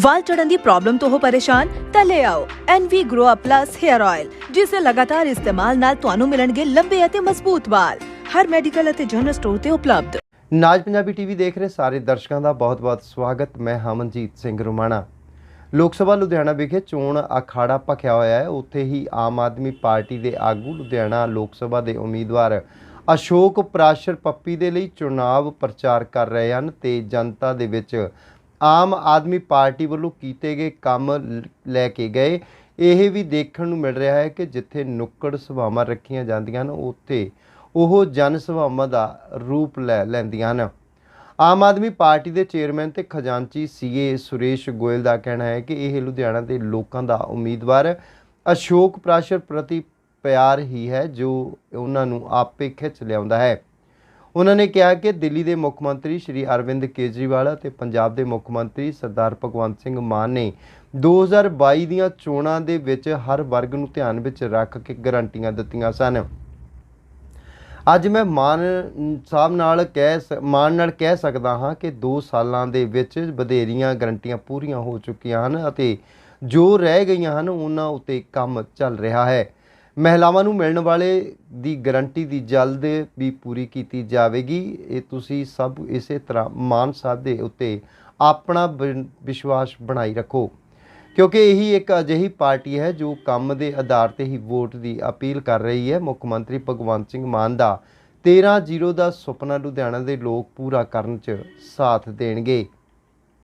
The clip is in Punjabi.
ਵਾਲ ਝੜਨ ਦੀ ਪ੍ਰੋਬਲਮ ਤੋਂ ਹੋ ਪਰੇਸ਼ਾਨ, ਤਾਂ ਲੈ ਆਓ NV Grow Up Plus Hair Oil ਜਿਸ ਦੇ ਲਗਾਤਾਰ ਇਸਤੇਮਾਲ ਨਾਲ ਤੁਹਾਨੂੰ ਮਿਲਣਗੇ ਲੰਬੇ ਅਤੇ ਮਜ਼ਬੂਤ ਵਾਲ। ਹਰ ਮੈਡੀਕਲ ਅਤੇ ਜਨਰਲ ਸਟੋਰ ਤੇ ਉਪਲਬਧ। ਨਾਜ ਪੰਜਾਬੀ ਟੀਵੀ ਦੇਖ ਰਹੇ ਸਾਰੇ ਦਰਸ਼ਕਾਂ ਦਾ ਬਹੁਤ-ਬਹੁਤ ਸਵਾਗਤ। ਮੈਂ ਹਮਨਜੀਤ ਸਿੰਘ ਰੁਮਾਣਾ। ਲੋਕ ਸਭਾ ਲੁਧਿਆਣਾ ਵਿਖੇ ਚੋਣ ਅਖਾੜਾ ਭਖਿਆ ਹੋਇਆ ਹੈ। ਉੱਥੇ ਹੀ ਆਮ ਆਦਮੀ ਪਾਰਟੀ ਦੇ ਆਗੂ ਲੁਧਿਆਣਾ ਲੋਕ ਸਭਾ ਦੇ ਉਮੀਦਵਾਰ ਅਸ਼ੋਕ ਪ੍ਰਾਸ਼ਰ ਪੱਪੀ ਦੇ ਲਈ ਚੁਣਾਵ ਪ੍ਰਚਾਰ ਕਰ ਰਹੇ ਹਨ ਤੇ ਜਨਤਾ ਦੇ ਵਿੱਚ ਆਮ ਆਦਮੀ ਪਾਰਟੀ ਵੱਲੋਂ ਕੀਤੇ ਗਏ ਕੰਮ ਲੈ ਕੇ ਗਏ। ਇਹ ਵੀ ਦੇਖਣ ਨੂੰ ਮਿਲ ਰਿਹਾ ਹੈ ਕਿ ਜਿੱਥੇ ਨੁੱਕੜ ਸਭਾਵਾਂ ਰੱਖੀਆਂ ਜਾਂਦੀਆਂ ਹਨ, ਉੱਥੇ ਉਹ ਜਨ ਸਭਾਵਾਂ ਦਾ ਰੂਪ ਲੈ ਲੈਂਦੀਆਂ ਹਨ। ਆਮ ਆਦਮੀ ਪਾਰਟੀ ਦੇ ਚੇਅਰਮੈਨ ਤੇ ਖਜ਼ਾਨਚੀ ਸੀਏ ਸੁਰੇਸ਼ ਗੋਇਲ ਦਾ ਕਹਿਣਾ ਹੈ ਕਿ ਇਹ ਲੁਧਿਆਣਾ ਦੇ ਲੋਕਾਂ ਦਾ ਉਮੀਦਵਾਰ ਅਸ਼ੋਕ ਪ੍ਰਾਸ਼ਰ ਪ੍ਰਤੀ ਪਿਆਰ ਹੀ ਹੈ, ਜੋ ਉਹਨਾਂ ਨੂੰ ਆਪੇ ਖਿੱਚ ਲਿਆਉਂਦਾ ਹੈ। ਉਹਨਾਂ ਨੇ ਕਿਹਾ ਕਿ ਦਿੱਲੀ ਦੇ ਮੁੱਖ ਮੰਤਰੀ ਸ਼੍ਰੀ ਅਰਵਿੰਦ ਕੇਜਰੀਵਾਲ ਅਤੇ ਪੰਜਾਬ ਦੇ ਮੁੱਖ ਮੰਤਰੀ ਸਰਦਾਰ ਭਗਵੰਤ ਸਿੰਘ ਮਾਨ ਨੇ 2022 ਦੀਆਂ ਚੋਣਾਂ ਦੇ ਵਿੱਚ ਹਰ ਵਰਗ ਨੂੰ ਧਿਆਨ ਵਿੱਚ ਰੱਖ ਕੇ ਗਰੰਟੀਆਂ ਦਿੱਤੀਆਂ ਸਨ। ਅੱਜ ਮੈਂ ਮਾਨ ਸਾਹਿਬ ਨਾਲ ਕਹਿ ਸ- ਮਾਨ ਨਾਲ ਕਹਿ ਸਕਦਾ ਹਾਂ ਕਿ 2 ਸਾਲਾਂ ਦੇ ਵਿੱਚ ਵਧੇਰੀਆਂ ਗਰੰਟੀਆਂ ਪੂਰੀਆਂ ਹੋ ਚੁੱਕੀਆਂ ਹਨ ਅਤੇ ਜੋ ਰਹਿ ਗਈਆਂ ਹਨ, ਉਹਨਾਂ ਉੱਤੇ ਕੰਮ ਚੱਲ ਰਿਹਾ ਹੈ। ਮਹਿਲਾਵਾਂ ਨੂੰ ਮਿਲਣ ਵਾਲੇ ਦੀ ਗਰੰਟੀ ਦੀ ਜਲਦ ਵੀ ਪੂਰੀ ਕੀਤੀ ਜਾਵੇਗੀ। ਇਹ ਤੁਸੀਂ ਸਭ ਇਸੇ ਤਰ੍ਹਾਂ ਮਾਨ ਸਾਹਿਬ ਦੇ ਉੱਤੇ ਆਪਣਾ ਵਿਸ਼ਵਾਸ ਬਣਾਈ ਰੱਖੋ। ਕਿਉਂਕਿ ਇਹੀ ਇੱਕ ਅਜਿਹੀ ਪਾਰਟੀ ਹੈ ਜੋ ਕੰਮ ਦੇ ਆਧਾਰ ਤੇ ਹੀ ਵੋਟ ਦੀ ਅਪੀਲ ਕਰ ਰਹੀ ਹੈ। ਮੁੱਖ ਮੰਤਰੀ ਭਗਵੰਤ ਸਿੰਘ ਮਾਨ ਦਾ 13-0 ਦਾ ਸੁਪਨਾ ਲੁਧਿਆਣਾ ਦੇ ਲੋਕ ਪੂਰਾ ਕਰਨ 'ਚ ਸਾਥ ਦੇਣਗੇ।